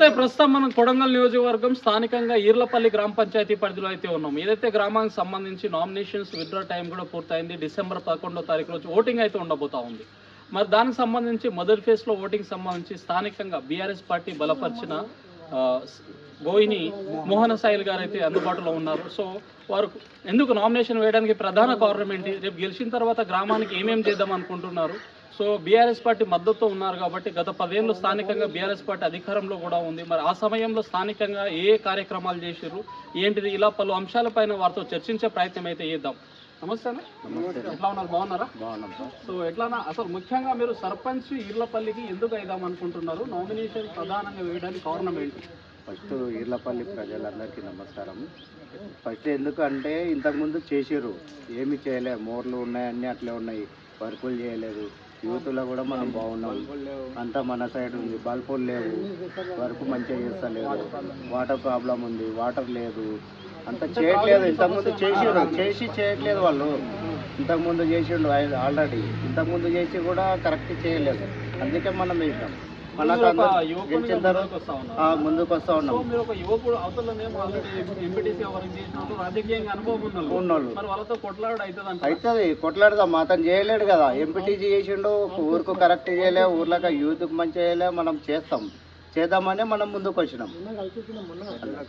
అయితే ప్రస్తుతం మనం కొడంగల్ నియోజకవర్గం స్థానికంగా ఈర్లపల్లి గ్రామ పంచాయతీ పరిధిలో అయితే ఉన్నాం. ఏదైతే గ్రామానికి సంబంధించి నామినేషన్స్ విత్డ్రా టైం కూడా పూర్తయింది డిసెంబర్ పదకొండో తారీఖు రోజు ఓటింగ్ అయితే ఉండబోతా ఉంది. మరి దానికి సంబంధించి మొదటి ఫేజ్లో ఓటింగ్ సంబంధించి స్థానికంగా బీఆర్ఎస్ పార్టీ బలపరిచిన గోయిని మోహన సాయిల్ గారు అయితే అందుబాటులో ఉన్నారు. సో వారు ఎందుకు నామినేషన్ వేయడానికి ప్రధాన కారణం ఏంటి? రేపు గెలిచిన తర్వాత గ్రామానికి ఏమేమి చేద్దాం అనుకుంటున్నారు? సో బీఆర్ఎస్ పార్టీ మద్దతు ఉన్నారు కాబట్టి గత పదేళ్ళు స్థానికంగా బీఆర్ఎస్ పార్టీ అధికారంలో కూడా ఉంది. మరి ఆ సమయంలో స్థానికంగా ఏ కార్యక్రమాలు చేశారు ఏంటిది? ఇలా పలు అంశాలపైన వారితో చర్చించే ప్రయత్నం అయితే చేద్దాం. నమస్తే. ఎట్లా ఉన్నారు? బాగున్నారా? సో ఎట్లానా అసలు ముఖ్యంగా మీరు సర్పంచ్ ఈర్లపల్లికి ఎందుకు అయిదాం అనుకుంటున్నారు? నామినేషన్ ప్రధానంగా వేయడానికి కారణం ఏంటి? ఫస్ట్ ఈర్లపల్లి ప్రజలందరికీ నమస్కారం. ఫస్ట్ ఎందుకంటే ఇంతకుముందు చేసిర్రు. ఏమి చేయలే. మోర్లు ఉన్నాయి అన్నీ అట్లే ఉన్నాయి. వర్కులు చేయలేదు. యూత్లో కూడా మనం బాగున్నాం. అంతా మన సైడ్ ఉంది. బల్బులు లేవు. వర్క్ మంచిగా చేస్తలేదు. వాటర్ ప్రాబ్లం ఉంది. వాటర్ లేదు. అంత చేయట్లేదు. ఇంతకుముందు చేసిర్రు చేసి చేయట్లేదు వాళ్ళు. ఇంతకుముందు చేసిండు ఆల్రెడీ. ఇంతకుముందు చేసి కూడా కరెక్ట్ చేయలేదు. అందుకే మనం వేసినాం ముందుకు వస్తా ఉన్నాం. మీరు ఒక యువకుడు అవతలనేమో ఆల్రెడీ ఎంపీటీసీ వర్క్ చేసినట్టు రాజకీయంగా అనుభవం ఉన్నోళ్ళు ఉన్నోళ్ళు మరి వాళ్ళతో కొట్లాడు అవుతుంది అవుతుంది కొట్లాడదాం అతను చేయలేడు కదా. ఎంపీటీసీ చేసిండు ఊరుకు కరెక్ట్ చేయలే ఊర్లోకి యూత్కి మంచి చేయలే మనం చేస్తాం. చేద్దామని మనం ముందుకు వచ్చినాం.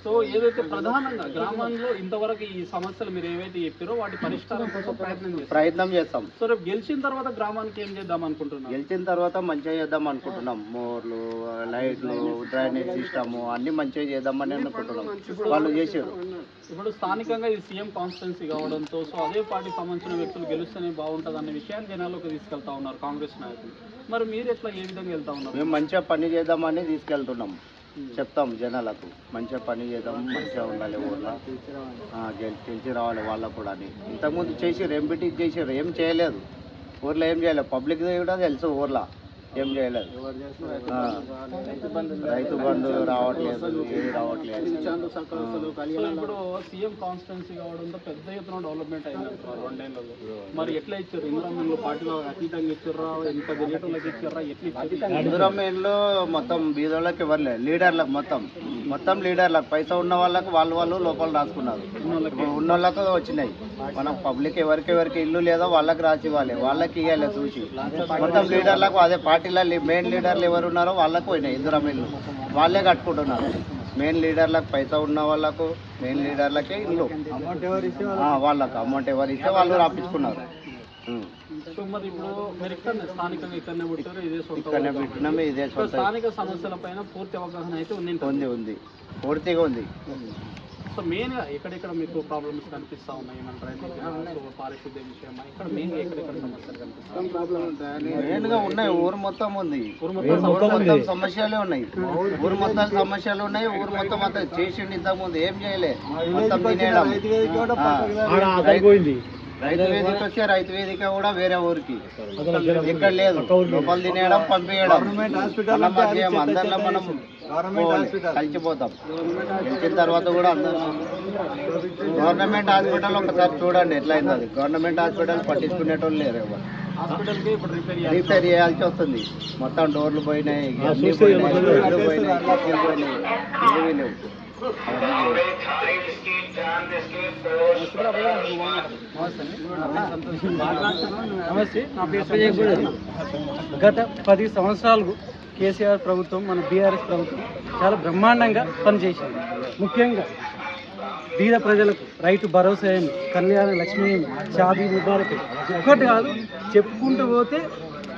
సో ఏదైతే ప్రధానంగా గ్రామంలో ఇంతవరకు ఈ సమస్యలు మీరు ఏవైతే చెప్పారో వాటి పరిష్కారం కోసం ప్రయత్నం ప్రయత్నం చేస్తాం. సో రేపు గెలిచిన తర్వాత గ్రామానికి ఏం చేద్దాం అనుకుంటున్నారు? గెలిచిన తర్వాత మంచిగా చేద్దాం అనుకుంటున్నాం. మోర్లు లైట్లు డ్రైనేజ్ సిస్టమ్ అన్ని మంచిగా చేద్దామని అనుకుంటున్నాం. వాళ్ళు చేసారు ఇప్పుడు స్థానికంగా ఇది సీఎం కాన్స్టిట్యున్సీ కావడంతో సో అదే పార్టీకి సంబంధించిన వ్యక్తులు గెలుస్తేనే బాగుంటుంది అనే విషయాన్ని జనాల్లోకి తీసుకెళ్తా ఉన్నారు కాంగ్రెస్ నాయకులు. మరి మీరు ఎట్లా ఏ విధంగా వెళ్తా ఉన్నారు? మేము మంచిగా పని చేద్దామని తీసుకెళ్తున్నాం. చెప్తాం జనాలకు మంచిగా పని చేద్దాం మంచిగా ఉండాలి ఊర్లో. తెలిసి గెలిచి రావాలి వాళ్ళకు కూడా అని. ఇంతకుముందు చేసి ఎంపీటీ చేసారు ఏం చేయలేదు. ఊర్లో ఏం చేయలేదు పబ్లిక్ కూడా తెలుసు ఊర్లో. ఏం చేయలేదు. రైతు బంధు రావట్లేదు ఏది రావట్లేదు. ఇప్పుడు సీఎం కాన్స్టిట్యున్సీ కావడంతో పెద్ద ఎత్తున డెవలప్మెంట్ అయింది. మరి ఎట్లా ఇచ్చారు? ఇంద్రామిన్లు పార్టీలో అతీతంగా ఇచ్చారా? ఎంత తిరిగేటోళ్ళకి ఇచ్చారా? ఎట్లా ఇచ్చారు? ఇందురమేన్లో మొత్తం బీదోళ్ళకి ఇవ్వలేదు లీడర్లకు మొత్తం. మొత్తం లీడర్లకు. పైసా ఉన్న వాళ్ళకి వాళ్ళు వాళ్ళు లోపల రాసుకున్నారు. ఇప్పుడు ఉన్న వాళ్ళకు వచ్చినాయి. మనం పబ్లిక్ ఎవరికి ఎవరికి ఇల్లు లేదో వాళ్ళకి రాసి ఇవ్వాలి. వాళ్ళకి ఇవ్వాలి చూసి. మొత్తం లీడర్లకు అదే పార్టీలో మెయిన్ లీడర్లు ఎవరు ఉన్నారో వాళ్ళకు పోయినాయి ఇందురం ఇల్లు వాళ్ళే కట్టుకుంటున్నారు. మెయిన్ లీడర్లకు పైసా ఉన్న వాళ్ళకు మెయిన్ లీడర్లకే ఇల్లు. వాళ్ళకు అమౌంట్ ఎవరు ఇస్తే వాళ్ళు రాపించుకున్నారు. ఇక్కడనే. పెట్టినామే ఇదే స్థానిక సమస్యల పైన పూర్తి అవగాహన అయితే ఉంది ఉంది. పూర్తిగా ఉంది. సో మెయిన్గా ఎక్కడెక్కడ మీకు ప్రాబ్లమ్స్ కనిపిస్తా ఉన్నాయి సో పారిశుద్ధ్య విషయమా? ఇక్కడ మెయిన్గా ఎక్కడెక్కడ సమస్యలు కనిపిస్తాయి? మెయిన్గా ఉన్నాయి ఊరు మొత్తం ఉంది. ఊరు మొత్తం సమస్యలే ఉన్నాయి. ఊరు మొత్తం సమస్యలు ఉన్నాయి ఊరు మొత్తం అంతా చేసిండు ఇంతకు ముందు ఏం చేయలే. మొత్తం తినేయడం. ఆ. రైతు వేదిక వచ్చే రైతు వేదిక కూడా వేరే ఊరికి. ఇక్కడ లేదు. లోపల తినేయడం పంపించడం అందరిలో మనం కలిసిపోతాం. గెలిచిన తర్వాత కూడా అందరం గవర్నమెంట్ హాస్పిటల్ ఒకసారి చూడండి ఎట్లా అవుతుంది గవర్నమెంట్ హాస్పిటల్ పట్టించుకునేటోళ్ళు లేరు ఎవరు. హాస్పిటల్కి ఇప్పుడు రిపేర్ చేయాలి రిపేర్ చేయాల్సి వస్తుంది. మొత్తం డోర్లు పోయినాయి పోయినాయి పోయినాయి ఏమీ లేవు. నమస్తే నా పేరు గత పది సంవత్సరాలు కేసీఆర్ ప్రభుత్వం మన బీఆర్ఎస్ ప్రభుత్వం చాలా బ్రహ్మాండంగా పనిచేసింది. ముఖ్యంగా బీద ప్రజలకు రైతు భరోసా ఏమి కళ్యాణ లక్ష్మి ఏమి షాదీ ముబారక్ ఒకటి కాదు చెప్పుకుంటూ పోతే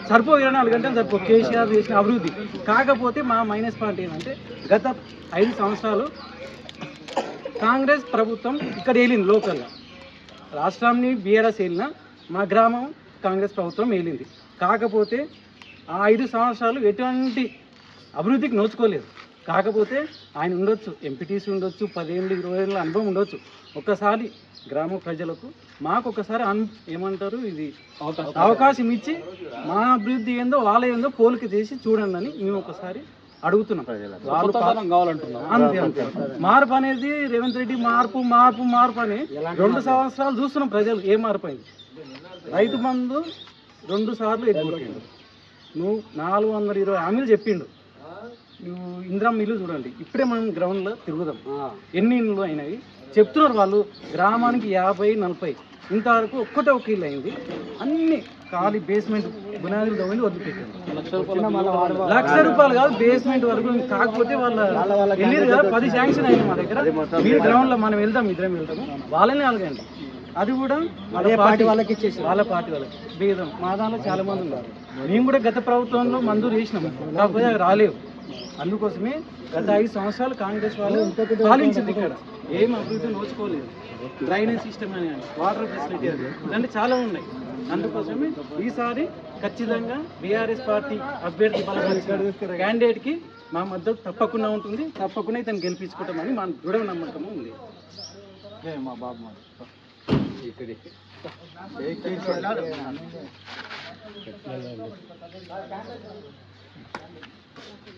సరిపో ఇరవై నాలుగు గంటలు సరిపో కేసీఆర్ చేసిన అభివృద్ధి. కాకపోతే మా మైనస్ పాయింట్ ఏంటంటే గత ఐదు సంవత్సరాలు కాంగ్రెస్ ప్రభుత్వం ఇక్కడ వెళ్ళింది లోకల్గా రాష్ట్రాన్ని బీఆర్ఎస్ వెళ్ళిన మా గ్రామం కాంగ్రెస్ ప్రభుత్వం వెళ్ళింది కాకపోతే ఆ ఐదు సంవత్సరాలు ఎటువంటి అభివృద్ధికి నోచుకోలేదు. కాకపోతే ఆయన ఉండొచ్చు ఎంపీటీసీ ఉండొచ్చు పదేళ్ళు ఇరవై ఏళ్ళ అనుభవం ఉండొచ్చు. ఒక్కసారి గ్రామ ప్రజలకు మాకు ఒకసారి అన్ ఏమంటారు ఇది? అవకాశం. ఇచ్చి మా అభివృద్ధి ఏందో వాళ్ళ ఏందో పోలిక చేసి చూడండి అని మేము ఒకసారి అడుగుతున్నాం. అంతే అంతే. మార్పు అనేది రేవంత్ రెడ్డి మార్పు మార్పు మార్పు అని రెండు సంవత్సరాలు చూస్తున్నాం ప్రజలు. ఏ మార్పు అయింది? రైతు బంధు రెండు సార్లు ఎగ్గొట్టిండు నువ్వు నాలుగు వందల ఇరవై హామీలు చెప్పిండు. నువ్వు ఇందిరా ఇల్లు చూడండి. ఇప్పుడే మనం గ్రౌండ్లో తిరుగుదాం. ఎన్ని ఇల్లు అయినాయి? చెప్తున్నారు వాళ్ళు గ్రామానికి యాభై నలభై. ఇంతవరకు ఒక్కటే ఒక ఇల్లు అయింది. అన్ని ఖాళీ బేస్మెంట్ బునాదులు తవ్వింది వదిలిపెట్టారు. లక్ష రూపాయలు కాదు బేస్మెంట్ వరకు. కాకపోతే వాళ్ళ వెళ్ళేది కదా పది శాంక్షన్ అయింది మా దగ్గర. మీ గ్రౌండ్లో మనం వెళ్దాం ఇద్దరం వెళ్తాము వాళ్ళని అలగండి అది కూడా వాళ్ళ పార్టీ వాళ్ళకి ఇచ్చేసి వాళ్ళ పార్టీ వాళ్ళకి. భేదం మా దాంట్లో చాలా మంది ఉన్నారు. మేము కూడా గత ప్రభుత్వంలో మంజూరు చేసినాం. కాకపోతే అవి రాలేవు. అందుకోసమే గత ఐదు సంవత్సరాలు కాంగ్రెస్ వాళ్ళు పాలించింది ఇక్కడ. ఏం అభివృద్ధి నోచుకోలేదు. డ్రైనేజ్ సిస్టమ్ అని వాటర్ ఫెసిలిటీ అది ఇలాంటి చాలా ఉన్నాయి. అందుకోసమే ఈసారి ఖచ్చితంగా బీఆర్ఎస్ పార్టీ అభ్యర్థి క్యాండిడేట్కి మా మద్దతు తప్పకుండా ఉంటుంది. తప్పకుండా ఇతను గెలిపించుకుంటామని మా దృఢ నమ్మకం ఉంది. మా బాబు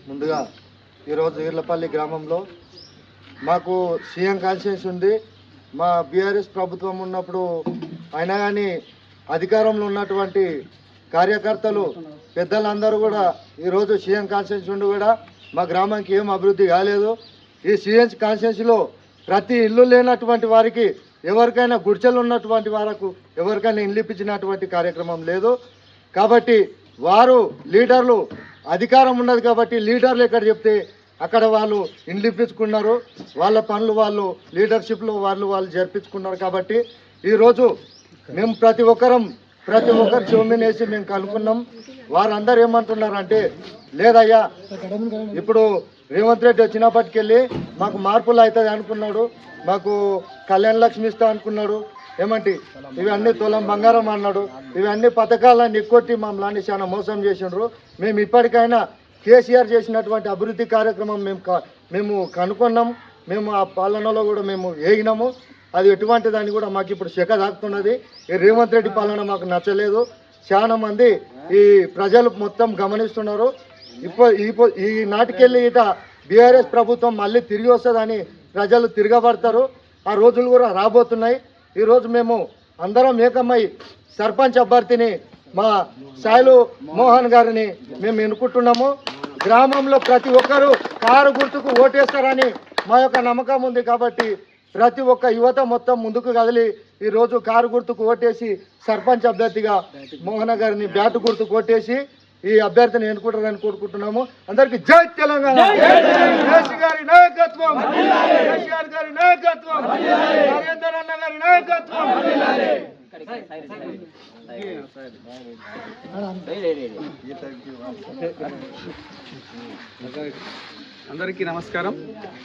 ముందుగా ఈరోజు ఈర్లపల్లి గ్రామంలో మాకు సీఎం కాన్షియన్స్ ఉంది. మా బీఆర్ఎస్ ప్రభుత్వం ఉన్నప్పుడు అయినా కానీ అధికారంలో ఉన్నటువంటి కార్యకర్తలు పెద్దలందరూ కూడా ఈరోజు సీఎం కాన్షియన్స్ ఉండి కూడా మా గ్రామానికి ఏం అభివృద్ధి కాలేదు. ఈ సీఎం కాన్షియన్స్లో ప్రతి ఇల్లు లేనటువంటి వారికి ఎవరికైనా గుడిచెలు ఉన్నటువంటి వారికి ఎవరికైనా ఇల్లు ఇప్పించినటువంటి కార్యక్రమం లేదు. కాబట్టి వారు లీడర్లు అధికారం ఉన్నది కాబట్టి లీడర్లు ఎక్కడ చెప్తే అక్కడ వాళ్ళు ఇండిపించుకున్నారు వాళ్ళ పనులు వాళ్ళు లీడర్షిప్లో వాళ్ళు వాళ్ళు జరిపించుకున్నారు కాబట్టి ఈరోజు మేము ప్రతి ఒక్కరం ప్రతి ఒక్కరు చెవుమీన మేము కనుక్కున్నాం వారందరూ ఏమంటున్నారంటే లేదయ్యా ఇప్పుడు రేవంత్ రెడ్డి వచ్చినప్పటికెళ్ళి మాకు మార్పులు అవుతుంది అనుకున్నాడు. మాకు కళ్యాణ లక్ష్మి ఇస్తా అనుకున్నాడు. ఏమంటి ఇవన్నీ తులం బంగారం అన్నాడు. ఇవన్నీ పథకాలను ఎక్కొట్టి మమ్మల్ని చాలా మోసం చేసిండ్రు. మేము ఇప్పటికైనా కేసీఆర్ చేసినటువంటి అభివృద్ధి కార్యక్రమం మేము మేము కనుక్కున్నాం. మేము ఆ పాలనలో కూడా మేము వేగినాము అది ఎటువంటి దాన్ని కూడా మాకు ఇప్పుడు శక దాక్కుతున్నది ఈ రేవంత్ రెడ్డి పాలన మాకు నచ్చలేదు. చాలా మంది ఈ ప్రజలు మొత్తం గమనిస్తున్నారు. ఇప్పుడు ఈ- ఈ నాటికెళ్ళి ఇట బీఆర్ఎస్ ప్రభుత్వం మళ్ళీ తిరిగి వస్తుందని ప్రజలు తిరగబడతారు. ఆ రోజులు కూడా రాబోతున్నాయి. ఈరోజు మేము అందరం ఏకమై సర్పంచ్ అభ్యర్థిని మా శైలు మోహన్ గారిని మేము ఎన్నుకుంటున్నాము. గ్రామంలో ప్రతి ఒక్కరూ కారు గుర్తుకు ఓటేస్తారని మా యొక్క నమ్మకం ఉంది కాబట్టి ప్రతి ఒక్క యువత మొత్తం ముందుకు కదిలి ఈరోజు కారు గుర్తుకు ఓటేసి సర్పంచ్ అభ్యర్థిగా మోహన గారిని బ్యాటు గుర్తుకు ఓటేసి ఈ అభ్యర్థిని ఎన్నుకుంటారని కోరుకుంటున్నాము. అందరికీ జై తెలంగాణ! నాయకత్వం. కేసీఆర్ గారి నాయకత్వం. నరేందర్ అన్న గారి నాయకత్వం. అందరికీ నమస్కారం.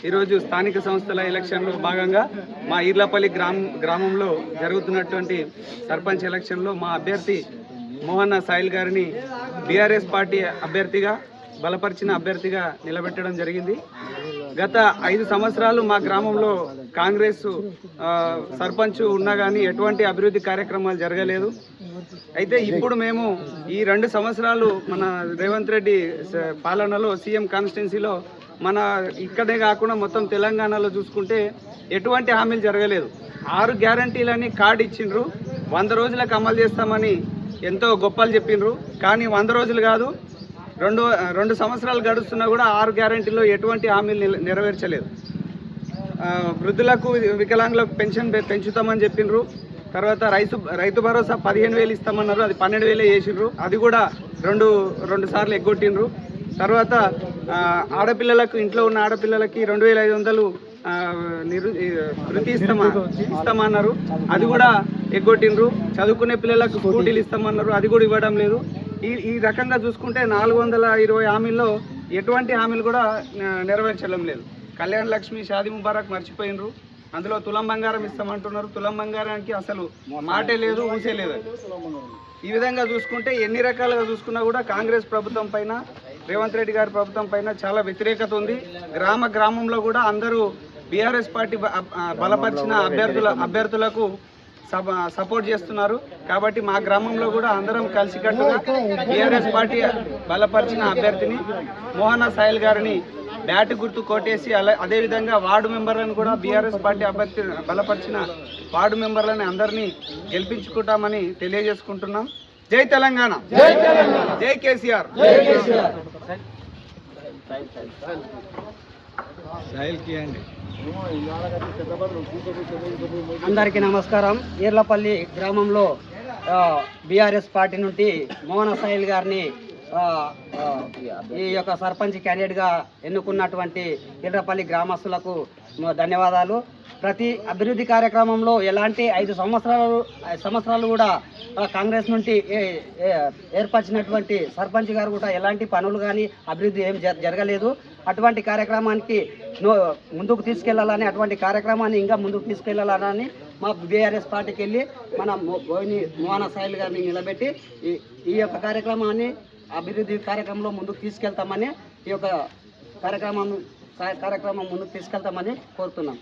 ఈరోజు స్థానిక సంస్థల ఎలక్షన్లో భాగంగా మా ఈర్లపల్లి గ్రామ గ్రామంలో జరుగుతున్నటువంటి సర్పంచ్ ఎలక్షన్లో మా అభ్యర్థి మోహన్న సాయిల్ గారిని బీఆర్ఎస్ పార్టీ అభ్యర్థిగా బలపరిచిన అభ్యర్థిగా నిలబెట్టడం జరిగింది. గత ఐదు సంవత్సరాలు మా గ్రామంలో కాంగ్రెస్ సర్పంచ్ ఉన్నా కానీ ఎటువంటి అభివృద్ధి కార్యక్రమాలు జరగలేదు. అయితే ఇప్పుడు మేము ఈ రెండు సంవత్సరాలు మన రేవంత్ రెడ్డి పాలనలో సీఎం కాన్స్టిట్యున్సీలో మన ఇక్కడే కాకుండా మొత్తం తెలంగాణలో చూసుకుంటే ఎటువంటి హామీలు జరగలేదు. ఆరు గ్యారంటీలని కార్డు ఇచ్చిండ్రు. వంద రోజులకు అమలు చేస్తామని ఎంతో గొప్పలు చెప్పిండ్రు కానీ వంద రోజులు కాదు రెండు రెండు సంవత్సరాలు గడుస్తున్నా కూడా ఆరు గ్యారంటీలో ఎటువంటి హామీలు నెరవేర్చలేదు. వృద్ధులకు వికలాంగులకు పెన్షన్ పె- పెంచుతామని చెప్పిండ్రు తర్వాత రైతు రైతు భరోసా పదిహేను వేలు ఇస్తామన్నారు అది పన్నెండు వేలే చేసిండ్రు అది కూడా రెండు రెండు సార్లు ఎగ్గొట్టిండ్రు తర్వాత ఆడపిల్లలకు ఇంట్లో ఉన్న ఆడపిల్లలకి రెండు వేల ఐదు వందలు నిరు వృత్తి ఇస్తామా ఇస్తామన్నారు. అది కూడా ఎగ్గొట్టిండ్రు చదువుకునే పిల్లలకు స్కూటీలు ఇస్తామన్నారు. అది కూడా ఇవ్వడం లేదు. ఈ ఈ రకంగా చూసుకుంటే నాలుగు వందల ఇరవై హామీల్లో ఎటువంటి హామీలు కూడా నెరవేర్చడం లేదు. కళ్యాణ లక్ష్మి షాది ముబారక్ మర్చిపోయినరు. అందులో తులం బంగారం ఇస్తామంటున్నారు. తులం బంగారానికి అసలు మాటే లేదు ఊసే లేదు. ఈ విధంగా చూసుకుంటే ఎన్ని రకాలుగా చూసుకున్నా కూడా కాంగ్రెస్ ప్రభుత్వం పైన రేవంత్ రెడ్డి గారి ప్రభుత్వం పైన చాలా వ్యతిరేకత ఉంది. గ్రామ గ్రామంలో కూడా అందరూ బీఆర్ఎస్ పార్టీ బలపరిచిన అభ్యర్థుల అభ్యర్థులకు సపోర్ట్ చేస్తున్నారు. కాబట్టి మా గ్రామంలో కూడా అందరం కలిసికట్టుగా బీఆర్ఎస్ పార్టీ బలపరిచిన అభ్యర్థిని మోహన సాయిల్ గారిని బ్యాట్ గుర్తు కొట్టేసి అలా అదేవిధంగా వార్డు మెంబర్లను కూడా బీఆర్ఎస్ పార్టీ అభ్యర్థి బలపరిచిన వార్డు మెంబర్లని అందరినీ గెలిపించుకుంటామని తెలియజేసుకుంటున్నాం. జై తెలంగాణ! జై కేసీఆర్! అందరికీ నమస్కారం. ఈర్లపల్లి గ్రామంలో బీఆర్ఎస్ పార్టీ నుండి మోహన సాయిల్ గారిని ఈ యొక్క సర్పంచ్ క్యాండిడేట్గా ఎన్నుకున్నటువంటి ఈర్లపల్లి గ్రామస్తులకు ధన్యవాదాలు. ప్రతి అభివృద్ధి కార్యక్రమంలో ఎలాంటి ఐదు సంవత్సరాలు ఐదు సంవత్సరాలు కూడా కాంగ్రెస్ నుండి ఏర్పరిచినటువంటి సర్పంచ్ గారు కూడా ఎలాంటి పనులు కానీ అభివృద్ధి ఏం జ- జరగలేదు. అటువంటి కార్యక్రమానికి నో- ముందుకు తీసుకెళ్ళాలని అటువంటి కార్యక్రమాన్ని ఇంకా ముందుకు తీసుకెళ్ళాలని మా బీఆర్ఎస్ పార్టీకి వెళ్ళి మన మో- మోహన సాయిల్ గారిని నిలబెట్టి ఈ ఈ యొక్క కార్యక్రమాన్ని అభివృద్ధి కార్యక్రమంలో ముందుకు తీసుకెళ్తామని ఈ యొక్క కార్యక్రమం కార్యక్రమం ముందుకు తీసుకెళ్తామని కోరుతున్నాం.